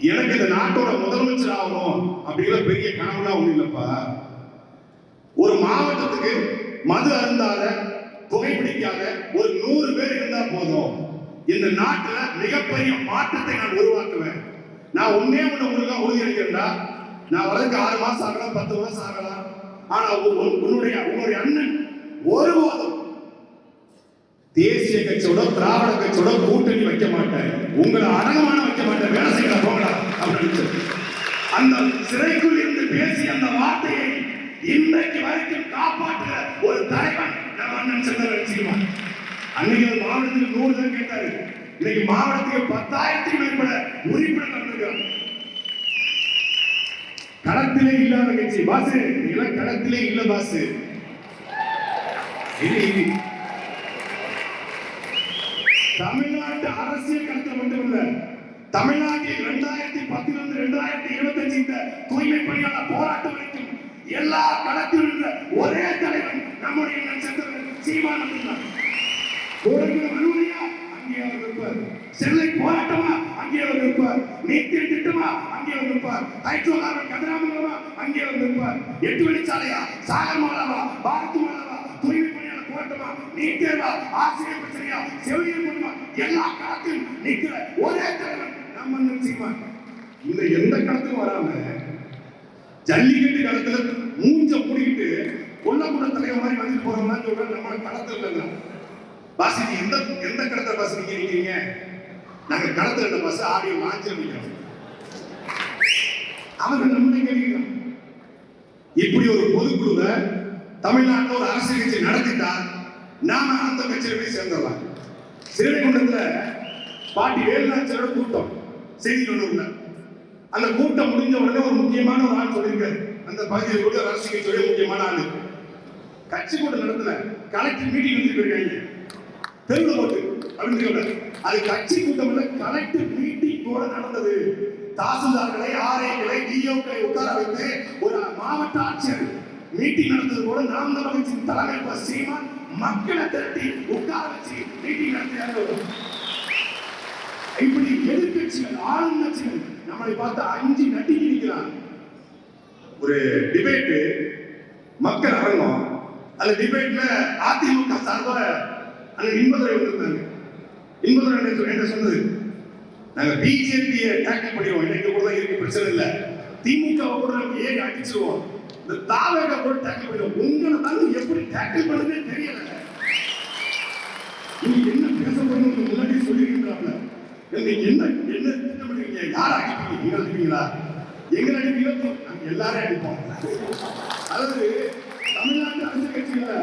எனக்கு இந்த நாட்டோட முதலமைச்சர் ஆகணும் அப்படிங்கிற பெரிய கனவுலாம் ஒண்ணு இல்லப்பா. ஒரு மாவட்டத்துக்கு மது அருந்தாத புகைப்பிடிக்காத ஒரு நூறு பேர் இருந்தா போதும். இந்த நாட்டுல மிகப்பெரிய மாற்றத்தை நான் உருவாக்குவேன். நான் ஒன்னே ஒண்ணு உங்களுக்கு உறுதியளிக்கிறேன்டா. நான் வளர்க்க ஆறு மாசம் ஆகலாம் பத்து மாசம் ஆகலாம். ஆனா உன்னுடைய உன்னுடைய அண்ணன் ஒருபோதும் தேசிய கட்சியோட திராவிட கட்சியோட கூட்டணி வைக்க மாட்டேன். உங்களை அரங்கமான வைக்க மாட்டேன். வேலை செய்யலாம் போங்களா அப்படின்னு அந்த சிறைக்குள் இருந்து பேசி அந்த வார்த்தையை இன்றைக்கு வரைக்கும் காப்பாற்றுற ஒரு தலைவன் நம்ம அண்ணன் செந்தரன் சீமான் அன்னைக்கு ஒரு மாவட்டத்துக்கு நூறு தான் கேட்டாரு. இன்னைக்கு மாவட்டத்துக்கு பத்தாயிரத்துக்கு மேற்பட உறுப்பினர் வந்திருக்காங்க களத்திலே இல்லாத கட்சி. பாசு நீங்களாம் களத்திலே இல்ல பாசு. இது இது. தமிழ்நாட்டு அரசியல் களத்தில் மட்டுமல்ல தமிழ்நாட்டில் இரண்டாயிரத்தி பத்திலிருந்து இரண்டாயிரத்தி இருபத்தி அஞ்சு இந்த தூய்மை பணியாளர் போராட்டம் வரைக்கும் எல்லா களத்தில் இருந்த ஒரே தலைவன் நம்முடைய நட்சத்திரம் சீமான் மட்டும்தான் கோடைக்குளம் அனுமதியா அங்கே அவர் இருப்பார். சென்னை போராட்டமா அங்கே அவர் இருப்பார். நீத்திய திட்டமா அங்கே அவர் இருப்பார். ஹைட்ரோகார்பன் கதிராமங்கலமா அங்கே அவர் இருப்பார். எட்டு வழிச்சாலையா சாகர் மாலாவா பாரத் மாலாவா தூய்மை பணியாளர் போராட்டமா நீட் தேர்வா ஆசிரியர் பிரச்சனையா? செவிலியர் பண்ணுமா எல்லா களத்திலும் நிற்கிற ஒரே தலைவன் நம்ம நிச்சயமான் இந்த எந்த களத்துக்கும் வராம ஜல்லிக்கட்டு களத்துல மூஞ்ச மூடிக்கிட்டு கொல்லக்கூட தலைவர் மாதிரி வந்துட்டு போறோம்னா சொல்ற நம்ம களத்துல இல்லைங்க பாஸ் நீங்க எந்த எந்த கடத்த பஸ் நீங்க நிக்கிறீங்க? நாங்க கடத்துல இருந்த பஸ் ஆடியோ லாஞ்சில் நிக்கிறோம். அவங்க நம்மளே கேட்கிறோம் இப்படி ஒரு பொதுக்குழுவை தமிழ்நாட்டில் ஒரு அரசியல் கட்சி நடத்திட்டா நாம அந்த கட்சியில போய் சேர்ந்துடலாம். சிறுவைகுண்டத்துல பாட்டி வேலுநாச்சியோட கூட்டம் செய்தி கொண்டு அந்த கூட்டம் முடிஞ்ச உடனே ஒரு முக்கியமான ஒரு ஆள் சொல்லியிருக்காரு. அந்த பகுதியில் கூட அரசியல் கட்சியோட முக்கியமான ஆளு. கட்சி கூட்டம் நடத்துல கலெக்டர் மீட்டிங் வந்துருக்காங்க தெருவில் போட்டு அப்படின்னு சொல்றாரு. அது கட்சி கூட்டம் இல்லை கலெக்டர் மீட்டிங் கூட நடந்தது. தாசில்தார்களை ஆர்ஐகளை டிஓக்களை உட்கார வைத்து ஒரு மாவட்ட ஆட்சியர் மீட்டிங் நடந்தது போல நாம் தமிழகத்தின் தலைமை இப்ப சீமான் மக்களை திரட்டி உட்கார வச்சு மீட்டிங் நடத்தினார்கள் இப்படி எதிர்கட்சிகள் ஆளும் கட்சிகள் நம்மளை பார்த்து அஞ்சு நட்டிக்கு நிற்கிறாங்க ஒரு டிபேட்டு மக்கள் அரங்கம் அந்த டிபேட்ல அதிமுக சார்பாக அந்த இன்பதுரை வந்திருந்தாங்க இன்பதுரை என்ன சொன்னது? நாங்க பிஜேபியை டேக்கிள் பண்ணிடுவோம். இன்னைக்கு கூட தான் இருக்கு. பிரச்சனை இல்லை. திமுக கூட நம்ம ஏறி அடிச்சிருவோம். இந்த தாவேக கூட டேக்கிள் பண்ணிடுவோம் உங்களை தான் எப்படி டேக்கிள் பண்ணுறதே தெரியல. நீங்க என்ன பேச போறீங்க முன்னாடியே சொல்லியிருக்கிறாப்ல. நீங்க என்ன என்ன திட்டமிடுறீங்க யார் அடிப்பீங்க நீங்க அடிப்பீங்களா எங்க அடிப்பீங்களோ நாங்க எல்லாரும் அடிப்போம் அதாவது தமிழ்நாட்டு அரசியல் கட்சிகள்ல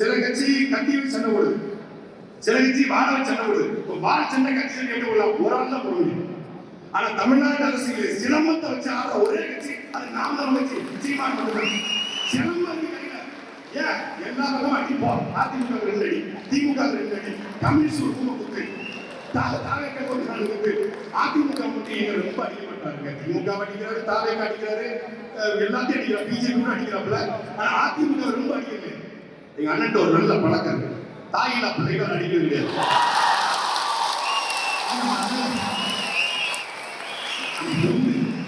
சில கட்சி கத்தி வச்சு சண்டை போடுது. சில கட்சி வாழ வச்சு சண்டை போடுது. இப்போ வாழ சண்டை கட்சியில் கேட்டு போடலாம் ஒரு ஆள் தான் போட முடியும். ஆனா தமிழ்நாட்டு அரசியல் சிலம்பத்தை வச்சு ஆடுற ஒரே கட்சி அது நாம் தான் கட்சி சீமான் மட்டும்தான் சிலம்பம் இருக்கு ஏன்? எல்லாரும் அடிப்போம் அதிமுக ரெண்டு அடி. திமுக க்கு ரெண்டு அடி. கம்யூனிஸ்ட் ஒரு கும்ப குத்து. தாவே தாவேக்க ஒரு நாலு குத்து. அதிமுக மட்டும் எங்க ரொம்ப அடிக்க திமுக அடிக்கிறாரு தாவேக்க அடிக்கிறாரு. அஹ் எல்லாத்தையும் அடிக்கிறார் பிஜேபி கூட அடிக்கிறாப்புல. ஆனா அதிமுக ரொம்ப அடிக்கல எங்க அண்ணன் ஒரு நல்ல பழக்கம் இருக்கு. தாயில்லா பிள்ளைகள் அடிக்கிறது கிடையாது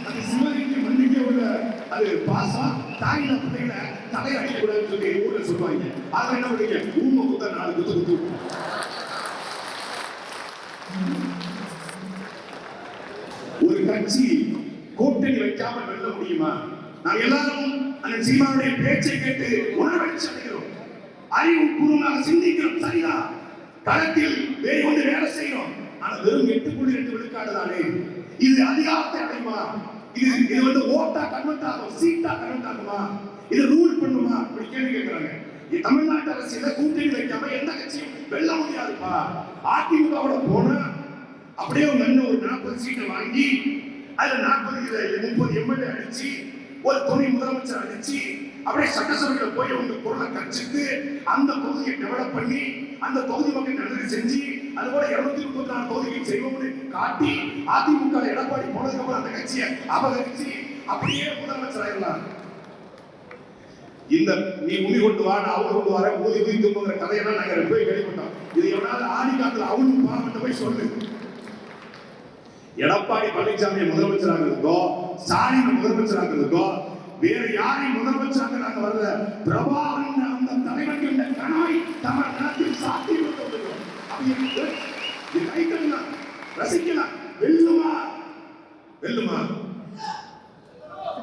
அது சிவகங்கை மண்ணுக்கே உள்ள அது பாசா தாயின பிள்ளைகளை தலையை அடிக்கக்கூடாதுன்னு சொல்லி ஊர்ல சொல்லுவாங்க. அதை என்ன பண்ணுங்க ஊம குத்த நாலு குத்து குத்து. ஒரு கட்சி கூட்டணி வைக்காம வெல்ல முடியுமா? நாம் எல்லாரும் அந்த சீமானுடைய பேச்சை கேட்டு உணர்வெழுச்சி அடைகிறோம். அறிவு பூர்வமாக சிந்திக்கிறோம். சரியா களத்தில் வேறு வந்து வேலை செய்யும் ஆனா வெறும் எட்டு புள்ளி ரெண்டு விழுக்காடு தானே? இது அதிகாரத்தை அடையுமா? இது இது வந்து ஓட்டா கன்வெர்ட் ஆகும் சீட்டா கன்வெர்ட் ஆகுமா இது ரூல் பண்ணுமா? அப்படி கேள்வி கேட்கிறாங்க. தமிழ்நாட்டு அரசியல கூட்டணி வைக்காம எந்த கட்சியும் வெல்ல முடியாதுப்பா. அதிமுகவோட போனா அப்படியே உங்க அண்ணன் ஒரு நாற்பது சீட்டை வாங்கி அதுல நாற்பது முப்பது எம்எல்ஏ அடிச்சு ஒரு துணை முதலமைச்சர் அடிச்சு அப்படியே சட்டசபையில போய் அவங்க பொருளை கட்சித்து அந்த தொகுதியை டெவலப் பண்ணி அந்த தொகுதி மக்கள் நல்லது செஞ்சு அது போல இருநூத்தி முப்பத்தி நாலு தொகுதிகள் செய்வோம்னு காட்டி அதிமுக எடப்பாடி போனதுக்கு அப்புறம் அந்த கட்சியை அபகரிச்சு அப்படியே முதலமைச்சர் ஆயிடலாம் இந்த நீ உமி கொண்டு வா நான் அவரு கொண்டு வர ஊதி ஊதி தும்புங்கிற கதையெல்லாம் நாங்க போய் கேள்விப்பட்டோம். இது எவனாவது ஆதி காலத்தில் அவனும் பாவத்தை போய் சொல்லு. எடப்பாடி பழனிசாமியை முதலமைச்சராக இருந்தோ ஸ்டாலின் முதலமைச்சராக இருந்தோ வேற யாரை முதலமைச்சராக நாங்க வரல. பிரபாகரன் அந்த தலைவன் என்ற தமிழ் தமிழ்நாட்டில் சாத்தியம் விடுகிறோம். அப்ப இது கைத்தலாம் ரசிக்கலாம் வெல்லுமா? வெல்லுமா?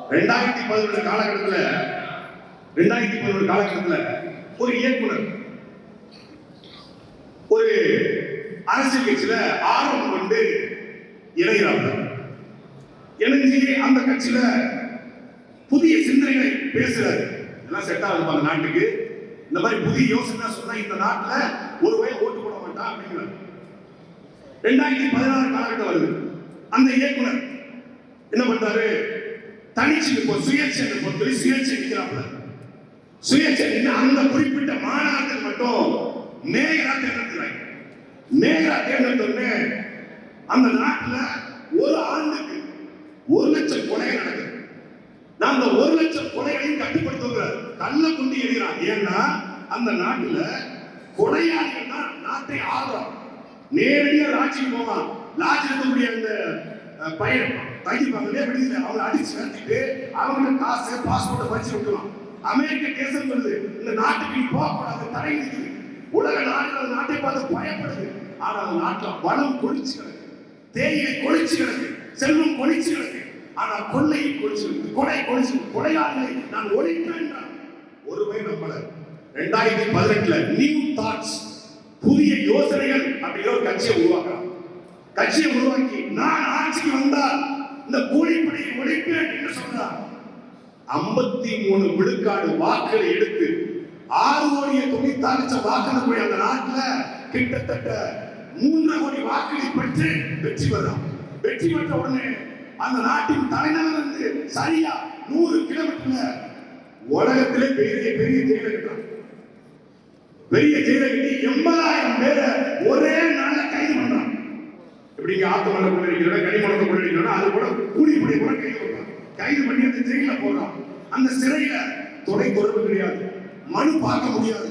ரெண்டாயிரத்தி பதினொன்று காலகட்டத்துல ரெண்டாயிரத்தி பதினொன்று காலகட்டத்துல ஒரு இயக்குனர் ஒரு அரசியல் கட்சியில ஆர்வம் கொண்டு இணைகிறாங்க இணைஞ்சு அந்த கட்சியில புதிய சிந்தனைகளை பேசுறாரு. எல்லாம் செட் ஆகுது நாட்டுக்கு. இந்த மாதிரி புதிய யோசனை சொன்னா இந்த நாட்டுல ஒரு வயல் ஓட்டு போட மாட்டான் அப்படிங்கிறார் ரெண்டாயிரத்தி பதினாறு காலகட்டம் வருது. அந்த இயக்குனர் என்ன பண்றாரு? தனிச்சு இப்போ சுயேட்சை பொறுத்தவரை சுயேட்சை நிற்கிறாப்புல. சுயேட்சை அந்த குறிப்பிட்ட மாநாட்டில் மட்டும் நேரா தேர்ந்தெடுக்கிறாங்க நேரா தேர்ந்தெடுத்தோடனே அந்த நாட்டுல ஒரு ஆண்டுக்கு ஒரு லட்சம் கொலை நடக்குது. நான் அந்த ஒரு லட்சம் கொலைகளையும் கட்டுப்படுத்துகிறார் கல்ல குண்டி எறிகிறான் ஏன்னா அந்த நாட்டுல கொலையாளிகள் தான் ராத்திரி ஆகும் நேரடியா லாட்சிக்கு போவான். லாட்சி இருக்கக்கூடிய அந்த பையன் தங்கிப்பாங்களே வெளியில அவங்களை அடிச்சு நிறுத்திட்டு அவங்க காசு பாஸ்போர்ட்டை வச்சு விட்டுருவான். அமெரிக்க தேசம் வருது இந்த நாட்டுக்கு போகப்படாத போகக்கூடாது தடை இருக்குது உலக நாடுகள் நாட்டை பார்த்து பயப்படுது. ஆனால் அந்த நாட்டில் வளம் கொளிச்சு கிடக்கு. தேயிலை கொளிச்சு கிடக்கு. செல்வம் கொளிச்சு கிடக்கு. ஆனால் கொள்ளை கொளிச்சு கிடக்கு கொலை கொளிச்சு கொலையாளிகளை நான் ஒழிப்பேன் ஒரு பயணம் பலர் ரெண்டாயிரத்தி பதினெட்டுல நியூ தாட்ஸ் புதிய யோசனைகள் அப்படிங்கிற ஒரு கட்சியை உருவாக்குறான் கட்சியை உருவாக்கி நான் ஆட்சிக்கு வந்தால் இந்த கூலிப்படையை ஒழிப்பேன் என்று சொல்றார் ஐம்பத்தி மூணு விழுக்காடு வாக்குகளை எடுத்து ஆறு கோடியை தொண்ணூத்தாறு லட்சம் வாக்களை போய் அந்த நாட்டுல கிட்டத்தட்ட மூன்று கோடி வாக்குகளை பெற்று வெற்றி பெறான் வெற்றி பெற்ற உடனே அந்த நாட்டின் தலைநகர் இருந்து சரியா நூறு கிலோமீட்டர்ல உலகத்திலே பெரிய பெரிய தேவை பெரிய ஜெயிலை கட்டி எண்பதாயிரம் பேரை ஒரே நாள்ல கைது பண்றான் இப்படிங்க ஆத்தமல்ல கொள்ளையடிக்கிறோம் கனிமலத்தை கொள்ளையடிக்கிறோம் அது கூட கூலிப்படி கூட கைது பண்றான் கைது பண்ணி அந்த ஜெயில போடுறான் அந்த சிறையில தொலை தொடர்பு கிடையாது மனு பார்க்க முடியாது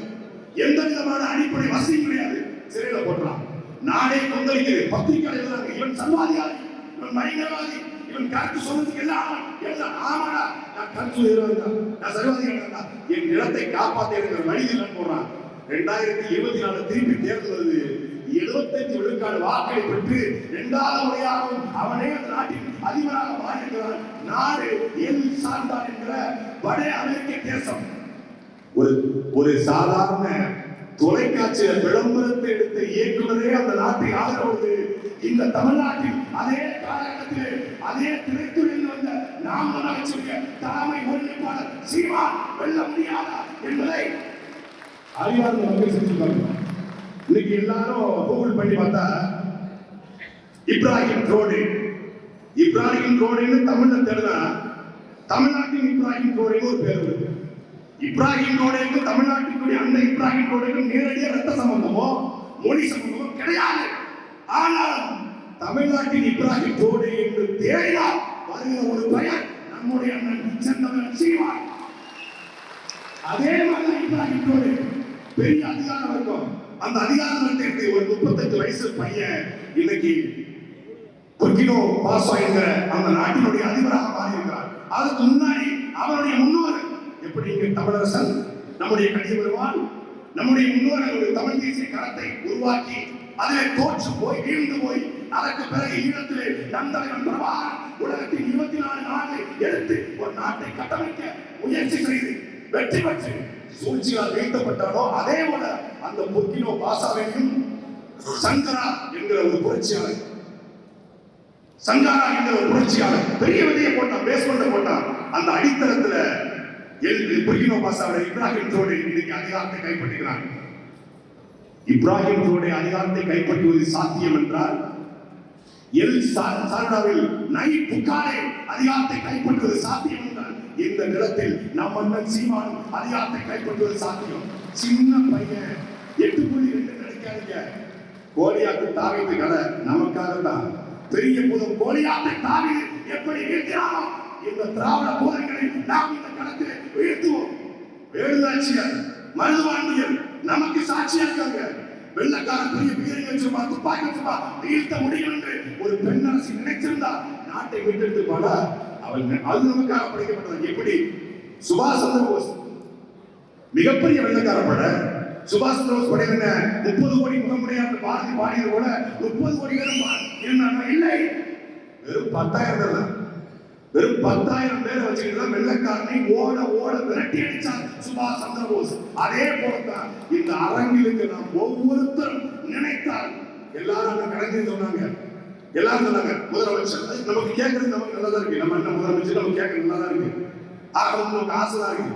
எந்த விதமான அடிப்படை வசதியும் கிடையாது. சிறையில போடுறான் நாடே கொந்தளிக்குது. பத்திரிகை எழுதுறாங்க இவன் சர்வாதிகாரி இவன் பயங்கரவாதி இவன் கருத்து சொன்னதுக்கு எல்லாம் எல்லாம் ஆமாடா நான் கருத்து நான் சர்வாதிகாரி என் நிலத்தை காப்பாத்த இருக்கிற போடுறான் ரெண்டாயிரத்தி இருபத்தி நாலு திருப்பி தேர்தல் வருது. எழுபத்தஞ்சு விழுக்காடு வாக்களை பெற்று இரண்டாவது முறையாகவும் அவனே அந்த நாட்டின் அதிபராக மாறியிருக்கிறான். நாடு எல் சார்ந்தான் என்கிற வட அமெரிக்க தேசம். ஒரு ஒரு சாதாரண தொலைக்காட்சி விளம்பரத்தை எடுத்த இயக்குனரே அந்த நாட்டை ஆதரவு இந்த தமிழ்நாட்டில் அதே காலகட்டத்தில் அதே திரைத்துறையில் வந்த நாம் நகைச்சுவை தலைமை ஒருங்கிணைப்பாளர் சீமான் வெல்ல முடியாதா என்பதை அறியாத மக்கள் செஞ்சுருக்காங்க இன்னைக்கு எல்லாரும் கூகுள் பண்ணி பார்த்தா இப்ராஹிம் ரோடு. இப்ராஹிம் ரோடுன்னு தமிழ்ல தெரிஞ்சா தமிழ்நாட்டின் இப்ராஹிம் ரோடுன்னு ஒரு பேர் வருது இப்ராஹிம் ரோடுக்கும் தமிழ்நாட்டினுடைய அந்த இப்ராஹிம் ரோடுக்கும் நேரடியாக ரத்த சம்பந்தமோ மொழி சம்பந்தமோ கிடையாது. ஆனால் தமிழ்நாட்டின் இப்ராஹிம் ரோடு என்று தேடினால் வருகிற ஒரு பெயர் நம்முடைய அண்ணன் செந்தமிழன் சீமான். அதே மாதிரி இப்ராஹிம் ரோடு. பெரிய அதிகாரம் இருக்கும். அந்த அதிகாரம் வர்க்கத்துக்கு ஒரு முப்பத்தஞ்சு வயசு பையன் இன்னைக்கு புர்கினோ பாசோ என்ற அந்த நாட்டினுடைய அதிபராக மாறியிருக்கிறார். அதுக்கு முன்னாடி அவருடைய முன்னோர் எப்படி இங்க தமிழரசன்? நம்முடைய கடித வருவான் நம்முடைய ஒரு தமிழ் தேசிய கரத்தை உருவாக்கி அதிலே தோற்று போய் வீழ்ந்து போய் அதற்கு பிறகு ஈழத்திலே நந்தலைவன் பிரபாகர் உலகத்தின் இருபத்தி நாலு நாளை எடுத்து ஒரு நாட்டை கட்டமைக்க முயற்சி செய்து வெற்றி பெற்று சூழ்ச்சியால் வீழ்த்தப்பட்டாரோ அதே போல அந்த பொக்கினோ பாசாவையும் சங்கரா என்கிற ஒரு புரட்சியாளர். சங்காரா என்ற ஒரு புரட்சியாளர். பெரிய விதையை போட்டான் பேஸ்மெண்ட் போட்டான். அந்த அடித்தளத்துல புர்கினோ பாசாவோட இப்ராஹிம் ரோடு இன்னைக்கு அதிகாரத்தை கைப்பற்றுகிறான் இப்ராஹிம் ரோடு அதிகாரத்தை கைப்பற்றுவது சாத்தியம் என்றால் எல் சா- சாரடாவில் நை புக்காரே அதிகாரத்தை கைப்பற்றுவது சாத்தியம் என்றால் இந்த நிலத்தில் நம் மன்னன் சீமானும் அதிகாரத்தை கைப்பற்றுவது சாத்தியம். சின்ன பையன். எட்டு புள்ளி ரெண்டு நினைக்காதீங்க. கோழியாக்கு தாவித்து கதை நமக்காக தான் பெரிய பூதம் கோலியாத்தை தாவி எப்படி வீழ்த்தினாரோ இந்த திராவிட போதைகளை நாம் இந்த களத்தில் வீழ்த்துவோம். வேலுதாட்சியர் மருதுவாண்டியர் நமக்கு சாட்சியா இருக்காங்க. வெள்ளக்காரன் பெரிய பீரை வச்சுமா துப்பாக்கி வச்சுமா வீழ்த்த முடியும் என்று ஒரு பெண்ணரசி நினைச்சிருந்தா நாட்டை மீட்டெடுத்துப்பாளா அவள் அது நமக்காக படைக்கப்பட்டது. எப்படி? சுபாஷ் சந்திர போஸ். மிகப்பெரிய வெள்ளக்கார பட சுபாஷ் சந்திர போஸ் முப்பது கோடி முகமுடையார் பாரதி பாடியது போல முப்பது கோடி பேரும் பா- இல்லை. வெறும் பத்தாயிரம் பேர் தான். வெறும் பத்தாயிரம் பேரை வச்சுக்கிட்டு தான் வெள்ளக்காரனை ஓட ஓட விரட்டி அடிச்சார் சுபாஷ் சந்திர போஸ். அதே போலத்தான் இந்த அரங்கிலுக்கு நாம் ஒவ்வொருத்தரும் நினைத்தால் எல்லாரும் அங்க கடந்து சொன்னாங்க. எல்லாரும் சொன்னாங்க முதலமைச்சர் நமக்கு கேட்கறது நமக்கு நல்லா தான் இருக்கு. நம்ம என்ன முதலமைச்சர் நமக்கு கேட்கறது நல்லதா இருக்கு. ஆக நமக்கு ஆசைதான் இருக்கு.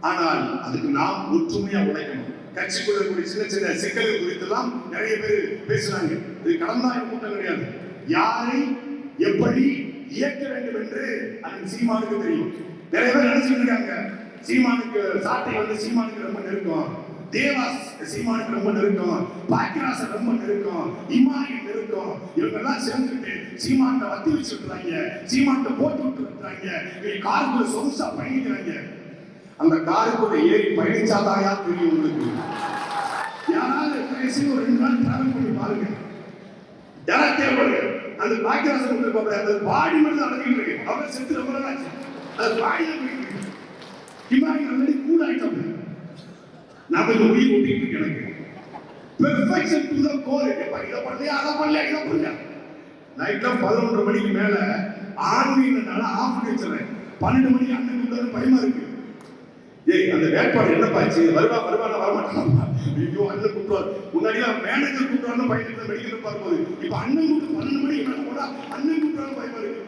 ஆனால் அதுக்கு நாம் ஒற்றுமையா உழைக்கணும். கட்சிக்குள்ள இருக்கக்கூடிய சின்ன சின்ன சிக்கல்கள் குறித்தெல்லாம் நிறைய பேர் பேசுறாங்க. இது கடந்தாய் கூட்டம் கிடையாது. யாரை எப்படி இயக்க வேண்டும் என்று அது சீமானுக்கு தெரியும். நிறைய பேர் நினைச்சிட்டு இருக்காங்க. சீமானுக்கு சாட்டை வந்து சீமானுக்கு ரொம்ப நெருக்கம். தேவாஸ் சீமானுக்கு ரொம்ப நெருக்கம் பாக்கிராச ரொம்ப நெருக்கம் இமானியன் நெருக்கம் இவங்க எல்லாம் சேர்ந்துட்டு சீமான்ட்ட வத்தி வச்சு விட்டுறாங்க சீமான்ட்ட போட்டு விட்டுருக்காங்க இவங்க காருக்குள்ள சொகுசா பயணிக்கிறாங்க. அந்த காருக்குள்ள ஏறி பயணிச்சாதாயா தெரியும் உங்களுக்கு. யாராவது கடைசி ஒரு ரெண்டு நாள் டிராவல் பண்ணி பாருங்க. யாராவது தேவைப்படுங்க அந்த பாக்கியராசன் வந்து அந்த பாடி மட்டும் தான் அடங்கிட்டு இருக்கு. அவங்க செத்து ரொம்ப நாள் ஆச்சு அது பாடி தான் போயிட்டு இருக்கு. இமானியன் ஆல்ரெடி கூட ஆயிட்டாங்க நான் கொஞ்சம் உயிர் ஓட்டிட்டு இருக்கு பெர்ஃபெக்ஷன் டு த கோர் இதை பண்ணலையா அதை பண்ணல இதை பண்ணல நைட்ல பதினொன்றரை மணிக்கு மேல ஆன்மீகனால ஆஃப் பண்ணி வச்சிடறேன் பன்னெண்டு மணிக்கு அண்ணன் கூப்பிட்டு பயமா இருக்கு. ஏய் அந்த வேட்பாளர் என்ன பாச்சு வருவா வருவானா வரமாட்டான். ஐயோ அண்ணன் கூப்பிடுவார். முன்னாடியா மேனேஜர் கூப்பிடுவான்னு பயந்துட்டு மெடிக்கல் பார்க்கும்போது இப்ப அண்ணன் கூப்பிட்டு பன்னெண்டு மணிக்கு மேலே கூட அண்ணன் கூப்பிடுவான்னு பயமா இருக்கு.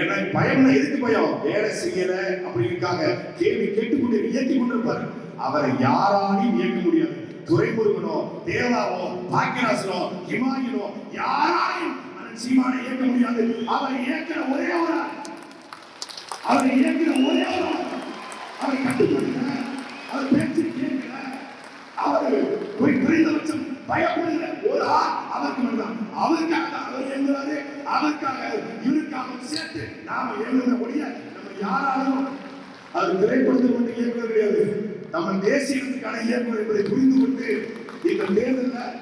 ஏன்னா பயம்னா எதுக்கு பயம்? வேலை செய்யல அப்படிங்கிறதுக்காக கேள்வி கேட்டுக்கொண்டு இயக்கி கொண்டிருப்பாரு. அவரை யாராலையும் இயக்க முடியாது. துரைமுருகனோ தேவாவோ பாக்கியராசனோ ஹிமாயினோ யாராலையும் அந்த சீமானை இயக்க முடியாது. அவரை இயக்கிற ஒரே ஒரு அவரை இயக்கிற ஒரே ஒரு ஆள். அவரை கட்டுப்படுத்த அவர் பேச்சு கேட்கல அவர் போய் குறைந்தபட்சம் பயப்படுகிற ஒரு ஆள் அவருக்கு மட்டும்தான். அவருக்காக தான் அவர் இயங்குறாரு அவருக்காக இவருக்காக சேர்த்து நாம இயங்குகிற ஒழிய நம்ம யாராலும் அது திரைப்படத்தில் மட்டும் இயக்குவது கிடையாது. நம்ம தேசியத்துக்கான இயக்கம் என்பதை புரிந்து கொண்டு இந்த தேர்தலில்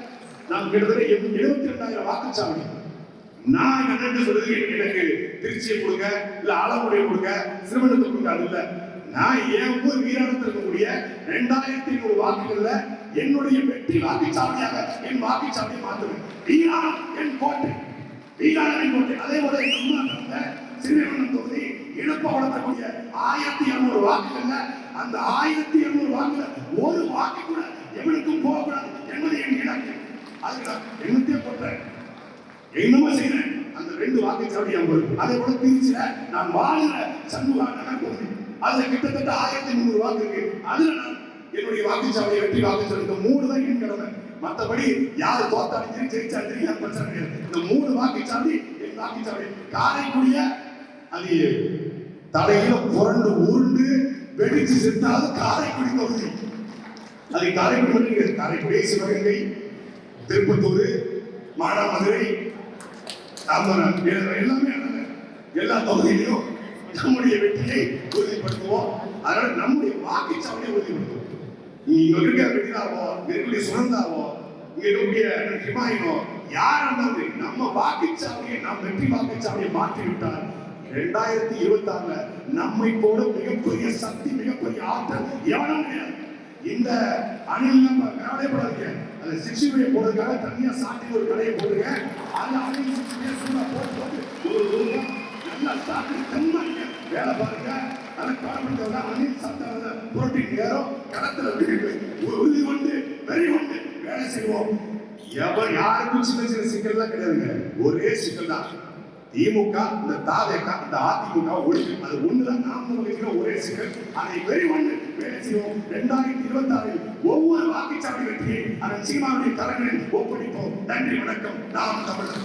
நாம் கிட்டத்தட்ட எழுபத்தி ரெண்டாயிரம் வாக்குச்சாவடி. நான் என்ன சொல்றது எனக்கு திருச்சியை கொடுங்க இல்ல ஆலங்குடியை கொடுங்க சிறுவனத்தை கொடுங்க அது இல்ல. நான் என் ஊர் வீராணத்தில் இருக்கக்கூடிய ரெண்டாயிரத்தி ஐநூறு வாக்குகள்ல என்னுடைய வெற்றி வாக்குச்சாவடியாக என் வாக்குச்சாவடியை மாற்றுவேன். வீராணம் என் கோட்டை. வீராணம் என் கோட்டை. அதே போல எங்க அம்மா சிறுவனம் தொகுதி இழப்ப வளர்த்தக்கூடிய ஆயிரத்தி இருநூறு வாக்குகள்ல அந்த ஆயிரத்தி எண்ணூறு வாக்குல ஒரு வாக்கு கூட எவனுக்கும் போகக்கூடாது என்பது என் இலக்கு. அதுதான் நான் எண்ணத்தையே போட்டேன். என்னமோ செய்யறேன் அந்த ரெண்டு வாக்குச்சாவடி அவங்களுக்கு அதை கூட திருச்சியில நான் வாழ்கிற சண்முகா பகுதி அதுல கிட்டத்தட்ட ஆயிரத்தி முந்நூறு வாக்கு இருக்கு. அதுல நான் என்னுடைய வாக்குச்சாவடி வெற்றி வாக்குச்சாவடி இந்த மூணு தான் என் கடமை. மற்றபடி யாரு தோத்தாலும் சரி ஜெயிச்சாலும் சரி யார் பிரச்சனை கிடையாது. இந்த மூணு வாக்குச்சாவடி என் வாக்குச்சாவடி காரைக்குடிய அது தலையில புரண்டு உருண்டு வெடிச்சு சென்றால் காரைக்குடி பகுதி. அதை காரைக்குடி காரைக்குடி சிவகங்கை திருப்பத்தூர் மானாமதுரை தாம்பரம் எல்லாமே எல்லா தொகுதியிலையும் நம்முடைய வெற்றியை உறுதிப்படுத்துவோம். அதனால நம்முடைய வாக்குச்சாவடியை உறுதிப்படுத்துவோம். இங்க இருக்க வெற்றிதாவோ இங்க இருக்கக்கூடிய சுரந்தாவோ இங்க இருக்கக்கூடிய ஹிமாயினோ யார் நம்ம வாக்குச்சாவடியை நாம் வெற்றி வாக்குச்சாவடியை மாற்றி விட்டால் ரெண்டாயிரத்தி இருபத்தி ஆறுல நம்மை போல மிகப்பெரிய சக்தி மிகப்பெரிய ஆற்றல் எவனும் இந்த அணில் நம்ம கவலைப்படாதீங்க. அந்த சிக்ஸ்டி போடுறதுக்காக தனியா சாட்டி ஒரு கடையை போடுங்க. அந்த அணில் சிக்ஸ்டி சூடா போட்டு போட்டு ஒரு நல்லா சாப்பிட்டு தன்மாங்க வேலை பாருங்க. அதை கவலைப்படுத்தவங்க அணில் சாப்பிட்டாங்க புரோட்டீன் ஏறும் கடத்துல உறுதி கொண்டு வெறி கொண்டு வேலை செய்வோம். எவன் யாருக்கும் சின்ன சின்ன சிக்கல்லாம் கிடையாதுங்க. ஒரே சிக்கல் தான். திமுக இந்த தாவேக இந்த அதிமுக ஒழுங்கு அது ஒண்ணுதான். நாம் வைக்கிற ஒரே சிக்கல். அதை வெறி ஒன்று வேலை செய்வோம் ரெண்டாயிரத்தி இருபத்தி ஆறில் ஒவ்வொரு வாக்குச்சாவடி வெற்றியை அதன் சீமாவுடைய தரங்களில் ஒப்படைப்போம். நன்றி வணக்கம். நாம் தமிழர்.